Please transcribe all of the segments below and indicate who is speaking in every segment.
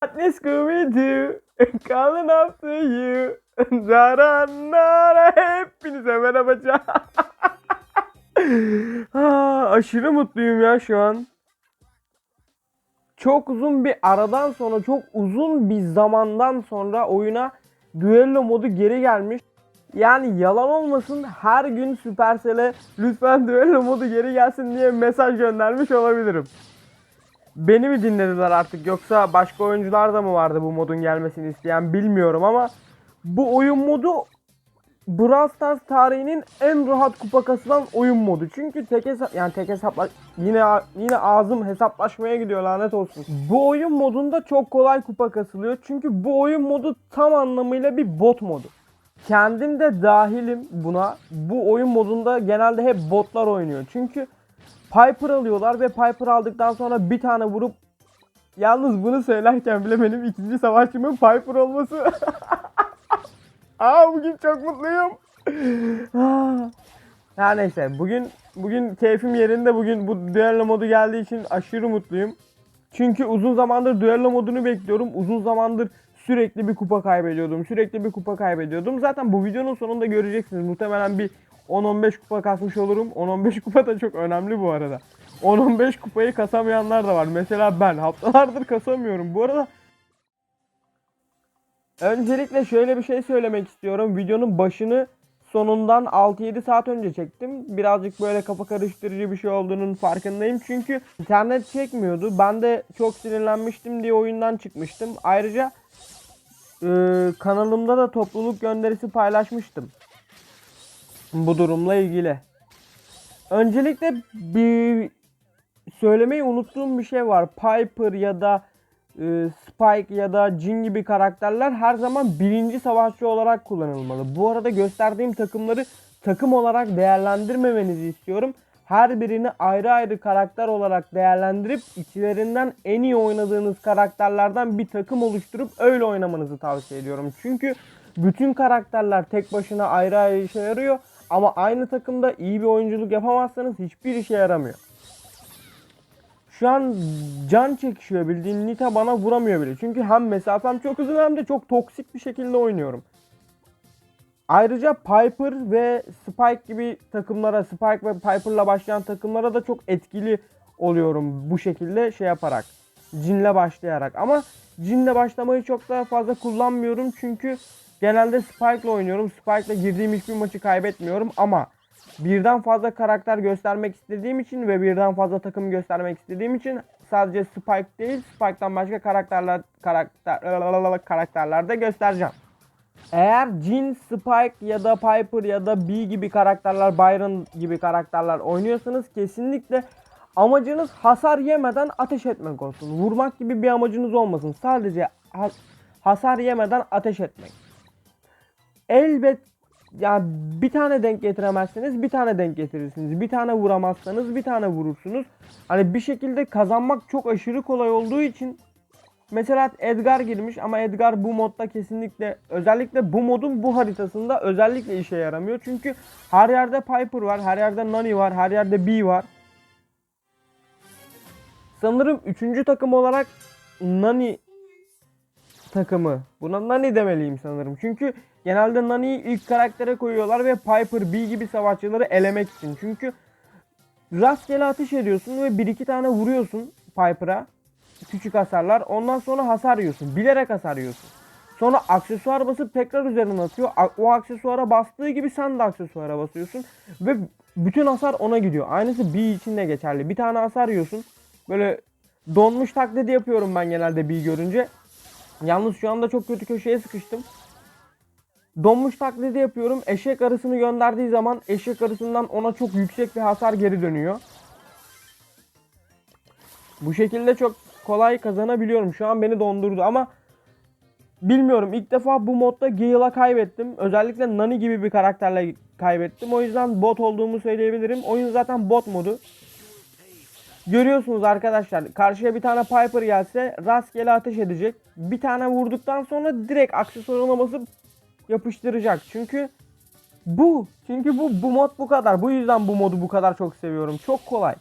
Speaker 1: What Scooby Doo calling after you. Nara nara hepinize merhaba can. Ah, aşırı mutluyum ya şu an. Çok uzun bir aradan sonra, çok uzun bir zamandan sonra oyuna düello modu geri gelmiş. Yani yalan olmasın her gün Supercell'e lütfen düello modu geri gelsin diye mesaj göndermiş olabilirim. Beni mi dinlediler artık yoksa başka oyuncular da mı vardı bu modun gelmesini isteyen bilmiyorum ama bu oyun modu Brawl Stars tarihinin en rahat kupa kasılan oyun modu. Çünkü tek hesap yani tek hesapla yine yine ağzım hesaplaşmaya gidiyor lanet olsun. Bu oyun modunda çok kolay kupa kasılıyor. Çünkü bu oyun modu tam anlamıyla bir bot modu. Kendim de dahilim buna. Bu oyun modunda genelde hep botlar oynuyor. Çünkü Piper alıyorlar ve Piper aldıktan sonra bir tane vurup Yalnız bunu söylerken bile benim ikinci savaşçımın Piper olması Aa bugün çok mutluyum. Ah. Her neyse bugün bugün keyfim yerinde. Bugün bu düello modu geldiği için aşırı mutluyum. Çünkü uzun zamandır düello modunu bekliyorum. Uzun zamandır sürekli bir kupa kaybediyordum. Sürekli bir kupa kaybediyordum. Zaten bu videonun sonunda göreceksiniz. Muhtemelen bir 10-15 kupa kasmış olurum. 10-15 kupa da çok önemli bu arada. 10-15 kupayı kasamayanlar da var. Mesela ben haftalardır kasamıyorum. Bu arada Öncelikle şöyle bir şey söylemek istiyorum. Videonun başını sonundan 6-7 saat önce çektim. Birazcık böyle kafa karıştırıcı bir şey olduğunun farkındayım. Çünkü internet çekmiyordu. Ben de çok sinirlenmiştim diye oyundan çıkmıştım. Ayrıca e, kanalımda da topluluk gönderisi paylaşmıştım. Bu durumla ilgili. Öncelikle bir söylemeyi unuttuğum bir şey var. Piper ya da e, Spike ya da Jin gibi karakterler her zaman birinci savaşçı olarak kullanılmalı. Bu arada gösterdiğim takımları takım olarak değerlendirmemenizi istiyorum. Her birini ayrı ayrı karakter olarak değerlendirip içlerinden en iyi oynadığınız karakterlerden bir takım oluşturup öyle oynamanızı tavsiye ediyorum. Çünkü bütün karakterler tek başına ayrı ayrı işe yarıyor ama aynı takımda iyi bir oyunculuk yapamazsanız hiçbir işe yaramıyor. Şu an can çekişiyor bildiğin Nita bana vuramıyor bile. Çünkü hem mesafem çok uzun hem de çok toksik bir şekilde oynuyorum. Ayrıca Piper ve Spike gibi takımlara, Spike ve Piper'la başlayan takımlara da çok etkili oluyorum bu şekilde şey yaparak. Jin'le başlayarak. Ama Jin'le başlamayı çok daha fazla kullanmıyorum çünkü genelde Spike'la oynuyorum. Spike'la girdiğim hiçbir maçı kaybetmiyorum ama birden fazla karakter göstermek istediğim için ve birden fazla takım göstermek istediğim için sadece Spike değil Spike'dan başka karakterler karakter karakterler de göstereceğim. Eğer Jin, Spike ya da Piper ya da B gibi karakterler, Byron gibi karakterler oynuyorsanız kesinlikle amacınız hasar yemeden ateş etmek olsun. Vurmak gibi bir amacınız olmasın. Sadece ha- hasar yemeden ateş etmek. Elbet ya bir tane denk getiremezseniz bir tane denk getirirsiniz. Bir tane vuramazsanız bir tane vurursunuz. Hani bir şekilde kazanmak çok aşırı kolay olduğu için mesela Edgar girmiş ama Edgar bu modda kesinlikle özellikle bu modun bu haritasında özellikle işe yaramıyor. Çünkü her yerde Piper var, her yerde Nani var, her yerde B var. Sanırım üçüncü takım olarak Nani takımı. Buna Nani demeliyim sanırım. Çünkü genelde Nani'yi ilk karaktere koyuyorlar ve Piper B gibi savaşçıları elemek için. Çünkü rastgele ateş ediyorsun ve bir iki tane vuruyorsun Piper'a. Küçük hasarlar. Ondan sonra hasar yiyorsun. Bilerek hasar yiyorsun. Sonra aksesuar basıp tekrar üzerine atıyor. O aksesuara bastığı gibi sen de aksesuara basıyorsun. Ve bütün hasar ona gidiyor. Aynısı B için de geçerli. Bir tane hasar yiyorsun. Böyle donmuş taklidi yapıyorum ben genelde B görünce. Yalnız şu anda çok kötü köşeye sıkıştım. Donmuş taklidi yapıyorum. Eşek arısını gönderdiği zaman eşek arısından ona çok yüksek bir hasar geri dönüyor. Bu şekilde çok kolay kazanabiliyorum. Şu an beni dondurdu ama bilmiyorum. İlk defa bu modda Gale'a kaybettim. Özellikle Nani gibi bir karakterle kaybettim. O yüzden bot olduğumu söyleyebilirim. Oyun zaten bot modu. Görüyorsunuz arkadaşlar karşıya bir tane Piper gelse rastgele ateş edecek. Bir tane vurduktan sonra direkt aksesuarına basıp yapıştıracak. Çünkü bu. Çünkü bu bu mod bu kadar. Bu yüzden bu modu bu kadar çok seviyorum. Çok kolay.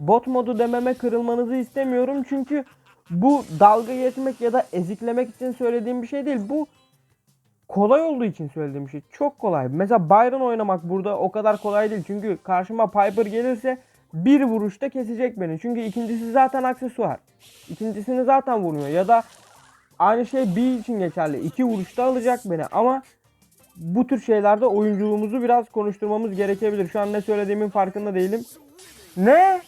Speaker 1: Bot modu dememe kırılmanızı istemiyorum çünkü Bu dalga geçmek ya da eziklemek için söylediğim bir şey değil. Bu kolay olduğu için söylediğim bir şey. Çok kolay. Mesela Byron oynamak burada o kadar kolay değil. Çünkü karşıma Piper gelirse bir vuruşta kesecek beni. Çünkü ikincisi zaten aksesuar. İkincisini zaten vurmuyor. Ya da aynı şey B için geçerli. İki vuruşta alacak beni. Ama bu tür şeylerde oyunculuğumuzu biraz konuşturmamız gerekebilir. Şu an ne söylediğimin farkında değilim. Ne?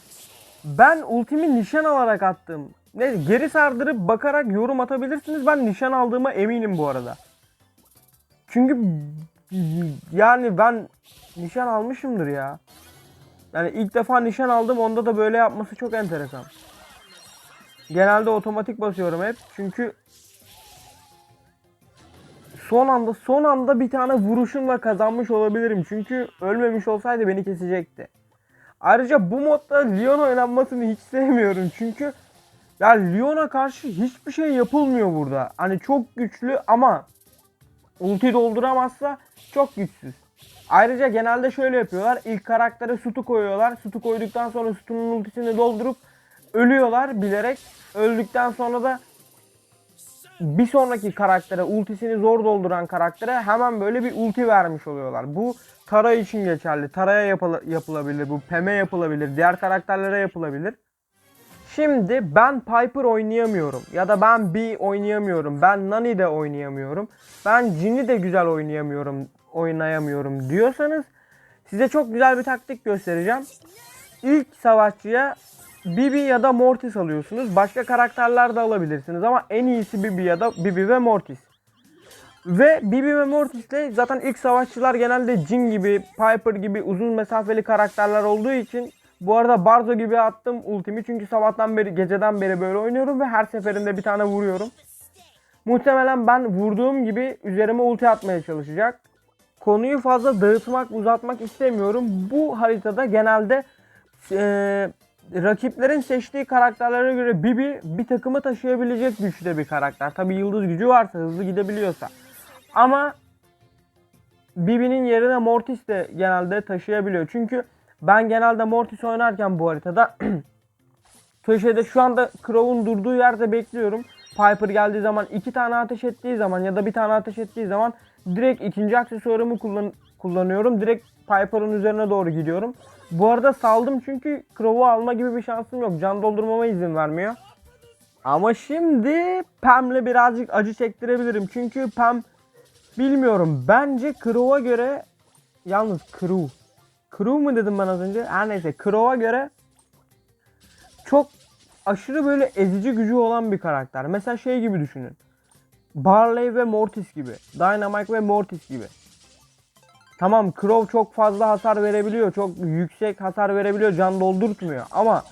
Speaker 1: Ben ultimi nişan alarak attım. Ne geri sardırıp bakarak yorum atabilirsiniz. Ben nişan aldığıma eminim bu arada. Çünkü yani ben nişan almışımdır ya. Yani ilk defa nişan aldım onda da böyle yapması çok enteresan. Genelde otomatik basıyorum hep. Çünkü son anda son anda bir tane vuruşumla kazanmış olabilirim. Çünkü ölmemiş olsaydı beni kesecekti. Ayrıca bu modda Leon oynanmasını hiç sevmiyorum. Çünkü ya Leon'a karşı hiçbir şey yapılmıyor burada. Hani çok güçlü ama ulti dolduramazsa çok güçsüz. Ayrıca genelde şöyle yapıyorlar. İlk karaktere sütü koyuyorlar. Sütü koyduktan sonra sütunun ultisini doldurup ölüyorlar bilerek. Öldükten sonra da bir sonraki karaktere ultisini zor dolduran karaktere hemen böyle bir ulti vermiş oluyorlar. Bu Tara için geçerli. Tara'ya yapıla- yapılabilir. Bu Pem'e yapılabilir. Diğer karakterlere yapılabilir. Şimdi ben Piper oynayamıyorum ya da ben B oynayamıyorum. Ben Nani de oynayamıyorum. Ben Jin'i de güzel oynayamıyorum, oynayamıyorum diyorsanız size çok güzel bir taktik göstereceğim. İlk savaşçıya Bibi ya da Mortis alıyorsunuz. Başka karakterler de alabilirsiniz ama en iyisi Bibi ya da Bibi ve Mortis. Ve Bibi ve Mortis'le zaten ilk savaşçılar genelde Jin gibi, Piper gibi uzun mesafeli karakterler olduğu için bu arada Barzo gibi attım ultimi çünkü sabahtan beri, geceden beri böyle oynuyorum ve her seferinde bir tane vuruyorum. Muhtemelen ben vurduğum gibi üzerime ulti atmaya çalışacak. Konuyu fazla dağıtmak, uzatmak istemiyorum. Bu haritada genelde eee, rakiplerin seçtiği karakterlere göre Bibi bir takımı taşıyabilecek güçte bir karakter. Tabi yıldız gücü varsa, hızlı gidebiliyorsa. Ama Bibi'nin yerine Mortis de genelde taşıyabiliyor. Çünkü ben genelde Mortis oynarken bu haritada köşede şu anda Crow'un durduğu yerde bekliyorum. Piper geldiği zaman iki tane ateş ettiği zaman ya da bir tane ateş ettiği zaman direkt ikinci aksesuarımı kullan kullanıyorum. Direkt Piper'ın üzerine doğru gidiyorum. Bu arada saldım çünkü Crow'u alma gibi bir şansım yok. Can doldurmama izin vermiyor. Ama şimdi Pam'le birazcık acı çektirebilirim. Çünkü Pam bilmiyorum. Bence Crow'a göre yalnız Crow. Crow mu dedim ben az önce? Her neyse Crow'a göre çok aşırı böyle ezici gücü olan bir karakter. Mesela şey gibi düşünün. Barley ve Mortis gibi. Dynamite ve Mortis gibi. Tamam Crow çok fazla hasar verebiliyor. Çok yüksek hasar verebiliyor. Can doldurtmuyor. Ama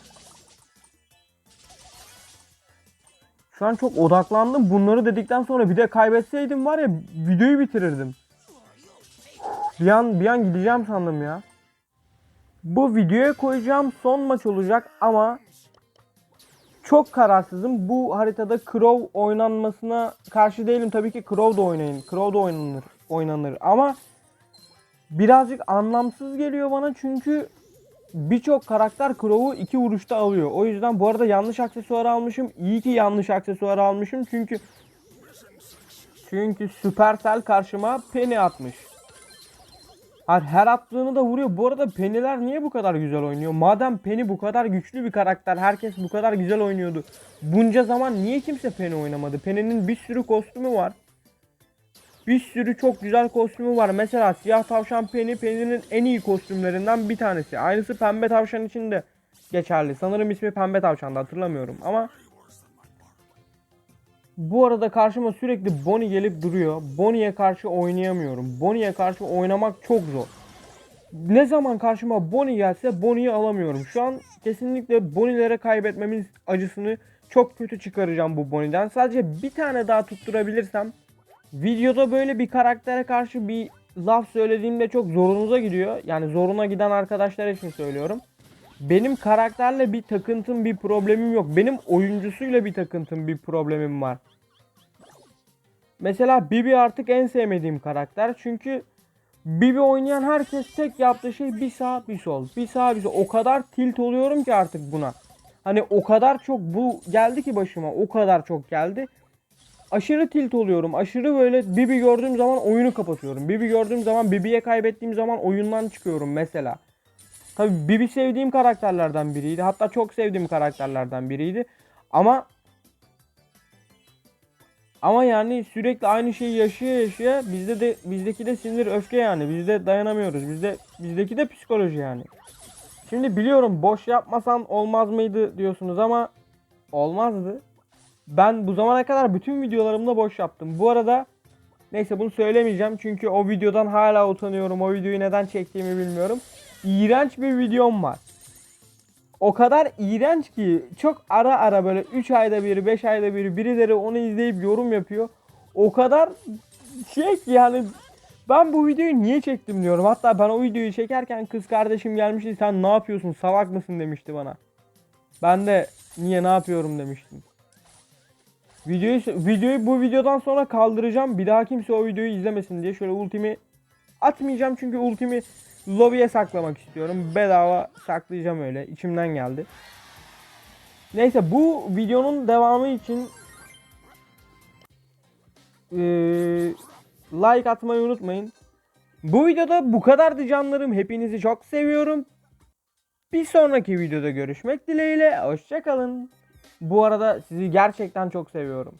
Speaker 1: şu an çok odaklandım. Bunları dedikten sonra bir de kaybetseydim var ya videoyu bitirirdim. Bir an bir an gideceğim sandım ya. Bu videoya koyacağım son maç olacak ama çok kararsızım. Bu haritada Crow oynanmasına karşı değilim. Tabii ki Crow da oynayın. Crow da oynanır. Oynanır ama birazcık anlamsız geliyor bana çünkü birçok karakter Crow'u iki vuruşta alıyor. O yüzden bu arada yanlış aksesuar almışım. İyi ki yanlış aksesuar almışım çünkü çünkü Supercell karşıma Penny atmış. Her, her attığını da vuruyor. Bu arada Penny'ler niye bu kadar güzel oynuyor? Madem Penny bu kadar güçlü bir karakter, herkes bu kadar güzel oynuyordu. Bunca zaman niye kimse Penny oynamadı? Penny'nin bir sürü kostümü var. Bir sürü çok güzel kostümü var. Mesela siyah tavşan Penny, Penny'nin en iyi kostümlerinden bir tanesi. Aynısı pembe tavşan için de geçerli. Sanırım ismi pembe tavşandı hatırlamıyorum ama bu arada karşıma sürekli Bonnie gelip duruyor. Bonnie'ye karşı oynayamıyorum. Bonnie'ye karşı oynamak çok zor. Ne zaman karşıma Bonnie gelse Bonnie'yi alamıyorum. Şu an kesinlikle Bonnie'lere kaybetmemin acısını çok kötü çıkaracağım bu Bonnie'den. Sadece bir tane daha tutturabilirsem videoda böyle bir karaktere karşı bir laf söylediğimde çok zorunuza gidiyor. Yani zoruna giden arkadaşlar için söylüyorum. Benim karakterle bir takıntım, bir problemim yok. Benim oyuncusuyla bir takıntım, bir problemim var. Mesela Bibi artık en sevmediğim karakter. Çünkü Bibi oynayan herkes tek yaptığı şey bir sağ bir sol. Bir sağ bir sol. O kadar tilt oluyorum ki artık buna. Hani o kadar çok bu geldi ki başıma. O kadar çok geldi. Aşırı tilt oluyorum. Aşırı böyle Bibi gördüğüm zaman oyunu kapatıyorum. Bibi gördüğüm zaman Bibi'ye kaybettiğim zaman oyundan çıkıyorum mesela. Tabi Bibi sevdiğim karakterlerden biriydi. Hatta çok sevdiğim karakterlerden biriydi. Ama ama yani sürekli aynı şeyi yaşaya yaşaya bizde de bizdeki de sinir öfke yani. Bizde dayanamıyoruz. Bizde bizdeki de psikoloji yani. Şimdi biliyorum boş yapmasan olmaz mıydı diyorsunuz ama olmazdı. Ben bu zamana kadar bütün videolarımda boş yaptım. Bu arada neyse bunu söylemeyeceğim çünkü o videodan hala utanıyorum. O videoyu neden çektiğimi bilmiyorum. İğrenç bir videom var. O kadar iğrenç ki çok ara ara böyle 3 ayda bir 5 ayda bir birileri onu izleyip yorum yapıyor. O kadar şey ki yani ben bu videoyu niye çektim diyorum. Hatta ben o videoyu çekerken kız kardeşim gelmişti sen ne yapıyorsun salak mısın demişti bana. Ben de niye ne yapıyorum demiştim. Videoyu, videoyu bu videodan sonra kaldıracağım. Bir daha kimse o videoyu izlemesin diye şöyle ultimi atmayacağım çünkü ultimi lobby'ye saklamak istiyorum. Bedava saklayacağım öyle. İçimden geldi. Neyse bu videonun devamı için eee, like atmayı unutmayın. Bu videoda bu kadardı canlarım. Hepinizi çok seviyorum. Bir sonraki videoda görüşmek dileğiyle. Hoşçakalın. Bu arada sizi gerçekten çok seviyorum.